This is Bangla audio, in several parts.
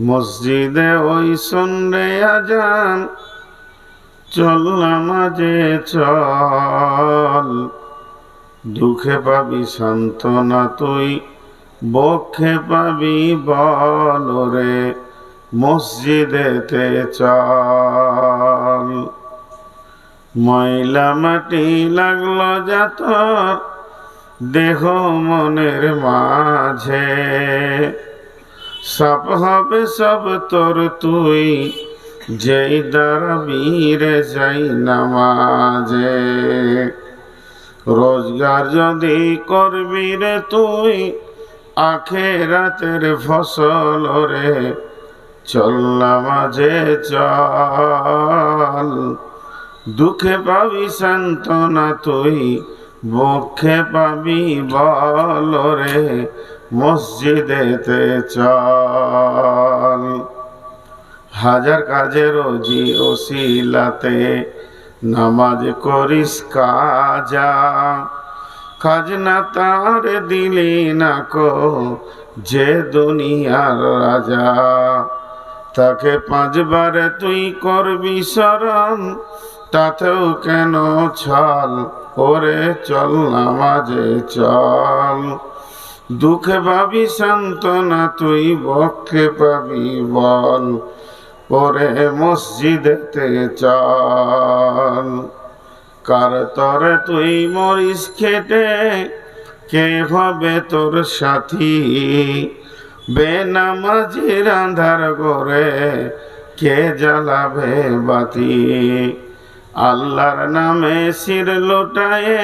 মসজিদে ওই শুনরে আজান চল নামাজে চল। দুঃখে পাবি সান্ত্বনা তুই, বক্ষে পাবি বল রে মসজিদেতে চল। ময়লা মাটি লাগল যাতর দেহ মনের মাঝে। সব হবে সব তোর তুই। যেই দাঁড়াবি রে যাই নামাজে। রোজগার যদি করবি রে তুই আখে রাতের ফসল রে চল নামাজে চল। দুঃখে পাবি সান্ত্বনা তুই বক্ষে পাবি বল রে, মসজিদেতে চল। হাজার কাজে রোজি ওসিলাতে, নামাজ করিস কাজা। কাজ না তার দিলি না কো, যে দুনিয়ার রাজা। তাকে পাঁচবার তুই করবি স্মরণ তাতেও কেন ছল? ওরে চল নামাজে চল। দুঃখে পাবি, সান্ত্বনা তুই, বক্ষে পাবি বল। ওরে মসজিদেতে চল। কার তরে তুই মরিস খেটে? কে হবে তোর সাথী? বেনামাজির আন্ধার করে কে জ্বালাবে বাতি? আল্লাহর নামে শির লোটায়ে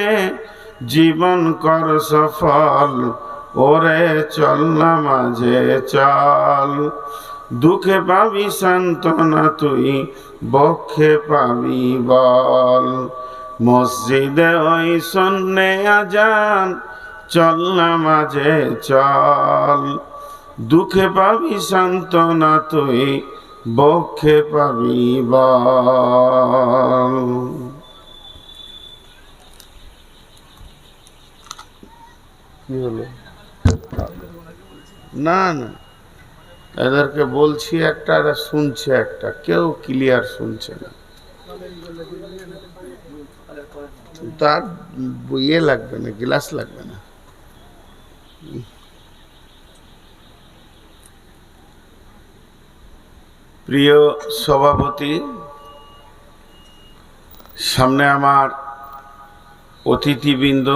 জীবন কর সফল, ওরে চল না মাঝে চল। দুঃখে পাবি সান্ত্বনা তুই, বক্ষে পাবি বল। মসজিদে ওই সন্নে আজান, চল না মাঝে চল। দুঃখে পাবি সান্ত্বনা তুই বক্ষে পাবি বল কি হলো? না না। এদেরকে বলছি একটা, এরা শুনছে একটা। কেউ ক্লিয়ার শুনছে না। তার ইয়ে লাগবে না গ্লাস লাগবে না। প্রিয় সভাপতি, সামনে আমার অতিথিবৃন্দ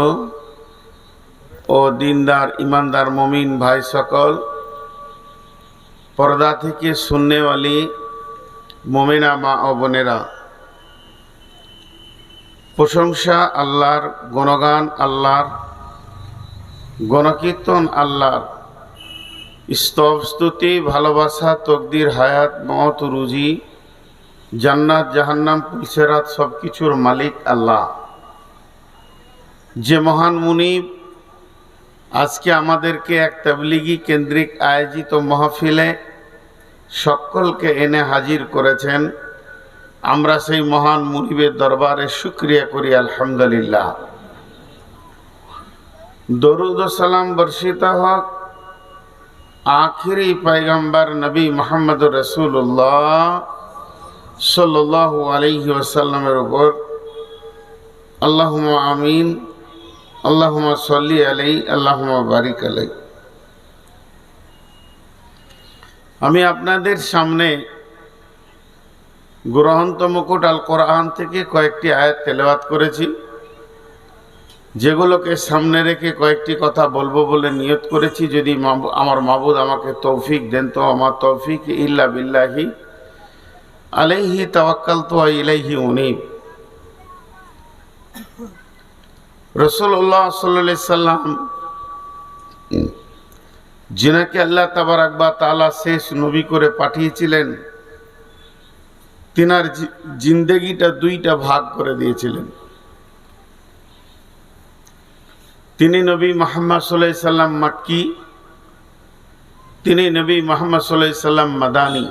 ও দিনদার ইমানদার মমিন ভাই সকল, পর্দা থেকে শূন্যওয়ালি মমিনা মা ও বোনেরা। প্রশংসা আল্লাহর, গণগান আল্লাহর, গণকীর্তন আল্লাহর স্তব স্তুতি ভালোবাসা, তকদির, হায়াত, মত, রুজি, জান্নাত, জাহান্নাম, পুলসেরাত সব কিছুর মালিক আল্লাহ। যে মহান মুনিব আজকে আমাদেরকে এক তাবলিগি কেন্দ্রিক আয়োজিত মাহফিলে সকলকে এনে হাজির করেছেন। আমরা সেই মহান মুনিবের দরবারে শুক্রিয়া করি, আলহামদুলিল্লাহ। দরুদ সালাম বর্ষিত হক আখিরি পয়গম্বর নবী মোহাম্মদ রসুল্লাহ সাল্লাহ আলহি ওসাল্লামের উপর আল্লাহ আমিন আল্লাহুমা সল্লি আলাই আল্লাহুমা বারিক আলাই আমি আপনাদের সামনে গ্রহন্ত মুকুট আল কোরআন থেকে কয়েকটি আয়াত তেলাওয়াত করেছি। যেগুলোকে সামনে রেখে কয়েকটি কথা বলব বলে নিয়ত করেছি, যদি আমার মাবুদ আমাকে তৌফিক দেন তো আমার তৌফিক ইল্লা বিল্লাহি আলাইহি তাওয়াক্কাল তো ইলাইহি উনিব। রসুল্লাহ সাল্লা সাল্লাম যিনাকে আল্লাহ তাবার আকবা তালা শেষ নবী করে পাঠিয়েছিলেন, তিনার জিন্দেগিটা দুইটা ভাগ করে দিয়েছিলেন। তিনি নবী মোহাম্মদ সাল্লাহ সাল্লাম মাক্কি, তিনি নবী মোহাম্মদ সাল্লাহ সাল্লাম মাদানী।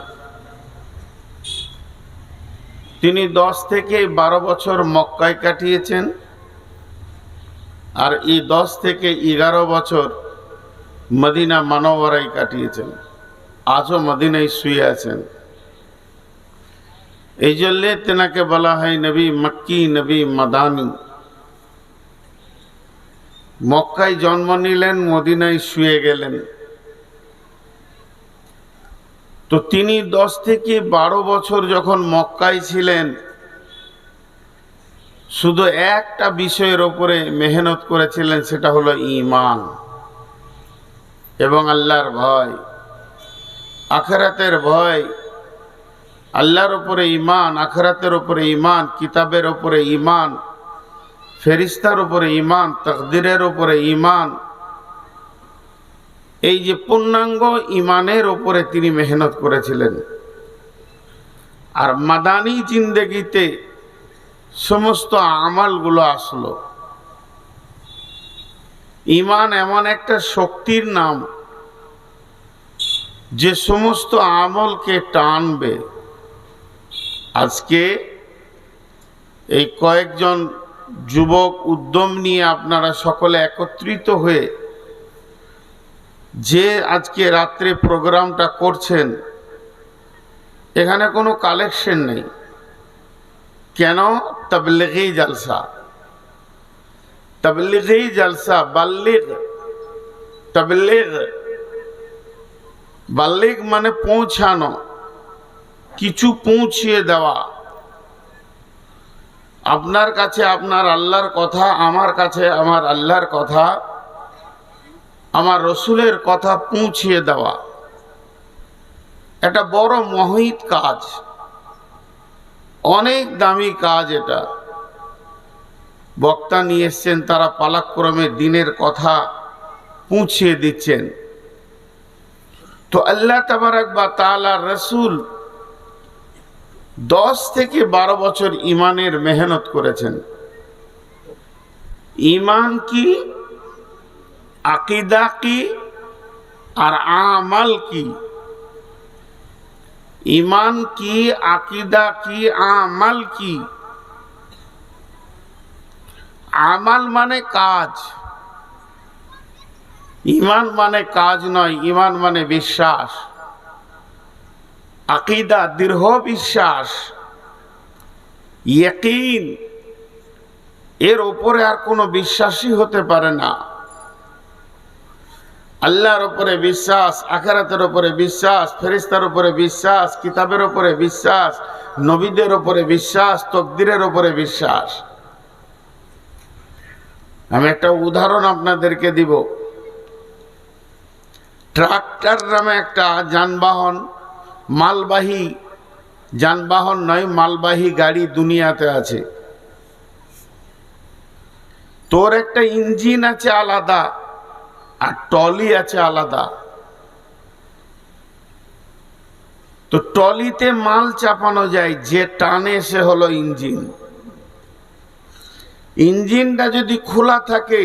তিনি দশ থেকে বারো বছর মক্কায় কাটিয়েছেন আর এই দশ থেকে এগারো বছর মদিনা মানবরাই কাটিয়েছেন। আজও মদিনায় শুয়ে আছেন। এই জন্যে তেনাকে বলা হয় নবী মক্কি, নবী মাদানি। মক্কায় জন্ম নিলেন, মদিনায় শুয়ে গেলেন। তো তিনি দশ থেকে বারো বছর যখন মক্কায় ছিলেন, শুধু একটা বিষয়ের ওপরে মেহনত করেছিলেন, সেটা হলো ইমান এবং আল্লাহর ভয়। আখেরাতের ভয়, আল্লাহর ওপরে ইমান আখেরাতের ওপরে ইমান কিতাবের ওপরে ইমান ফেরিস্তার উপরে ইমান তকদিরের উপরে ইমান এই যে পূর্ণাঙ্গ ইমানের ওপরে তিনি মেহনত করেছিলেন। আর মাদানি জিন্দেগিতে সমস্ত আমালগুলো আসলো। ইমান এমন একটা শক্তির নাম যে সমস্ত আমলকে টানবে। আজকে এই কয়েকজন যুবক উদ্যম নিয়ে আপনারা সকলে একত্রিত হয়ে যে আজকে রাত্রে প্রোগ্রামটা করছেন, এখানে কোনো কালেকশন নেই। কেন? তবলিগি জলসা। তবলিগি জলসা, বাল্লিগ। তবলিগ। বাল্লিগ মানে পৌঁছানো, কিছু পৌঁছিয়ে দেওয়া। আপনার কাছে আপনার আল্লাহর কথা, আমার কাছে আমার আল্লাহর কথা, আমার রসুলের কথা পৌঁছিয়ে দেওয়া। এটা বড় মহিত কাজ। অনেক দামি কাজ এটা। বক্তা নিয়ে এসছেন, তারা পালাক্রমে দিনের কথা পৌঁছিয়ে দিচ্ছেন। তো আল্লাহ তাবারাক বা তালা রসুল দশ থেকে বারো বছর ইমানের মেহনত করেছেন। ইমান কি? আকিদা কি? আর আমাল কি? ইমান কি? আকিদা কি? আমাল কি? আমাল মানে কাজ। ইমান মানে কাজ নয়, ইমান মানে বিশ্বাস। আকিদা দৃঢ় বিশ্বাস, ইয়কিন, এর ওপরে আর কোনো বিশ্বাসই হতে পারে না। আল্লাহর ওপরে বিশ্বাস, আখারাতের ওপরে বিশ্বাস ফেরিস্তার ওপরে বিশ্বাস, কিতাবের ওপরে বিশ্বাস, নবীদের ওপরে বিশ্বাস, তকদিরের ওপরে বিশ্বাস। আমি একটা উদাহরণ আপনাদেরকে দিব। ট্রাক্টর নামে একটা যানবাহন মালবাহী যানবাহন নয়, মালবাহী গাড়ি দুনিয়াতে আছে। তোর একটা ইঞ্জিন আছে আলাদা আর টলি আছে আলাদা। তো টলিতে মাল চাপানো যায়, যে টানে সে হলো ইঞ্জিন। ইঞ্জিনটা যদি খোলা থাকে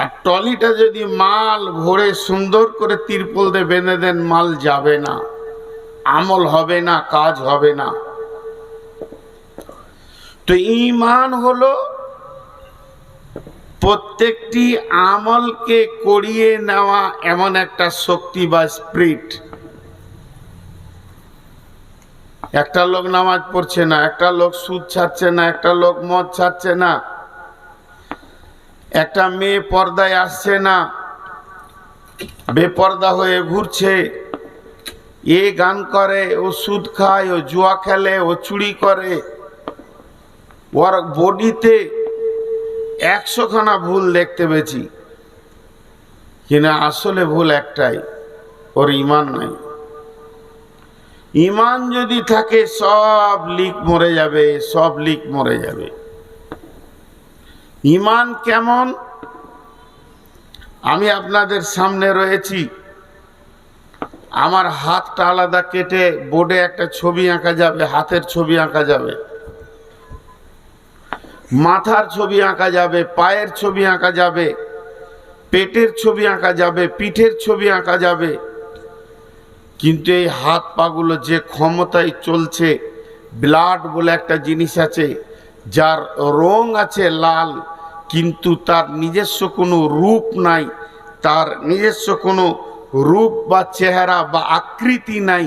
আর টলিটা যদি মাল ভরে সুন্দর করে তিরপল দিয়ে বেঁধে দেন, মাল যাবে না। আমল হবে না, কাজ হবে না। তো ইমান হলো প্রত্যেকটি আমলকে করিয়ে নেওয়া এমন একটা শক্তি বা স্প্রিট একটা লোক নামাজ পড়ছে না, একটা লোক সুদ ছাড়ছে না, একটা লোক মদ ছাড়ছে না, একটা মেয়ে পর্দায় আসছে না, বেপর্দা হয়ে ঘুরছে এ গান করে, ও সুদ খায়, ও জুয়া খেলে, ও চুরি করে। ওর বডিতে একশোখানা ভুল দেখতে পেয়েছি। কিনা আসলে ভুল একটাই, ওর ইমান নাই। ইমান যদি থাকে, সব লিক মরে যাবে, সব লিক মরে যাবে। ইমান কেমন? আমি আপনাদের সামনে রয়েছি। আমার হাতটা আলাদা কেটে বোর্ডে একটা ছবি আঁকা যাবে, হাতের ছবি আঁকা যাবে। মাথার ছবি আঁকা যাবে, পায়ের ছবি আঁকা যাবে, পেটের ছবি আঁকা যাবে, পিঠের ছবি আঁকা যাবে। কিন্তু এই হাত পাগুলো যে ক্ষমতায় চলছে, ব্লাড বলে একটা জিনিস আছে, যার রং আছে লাল, কিন্তু তার নিজস্ব কোনো রূপ নাই, তার নিজস্ব কোনো রূপ বা চেহারা বা আকৃতি নাই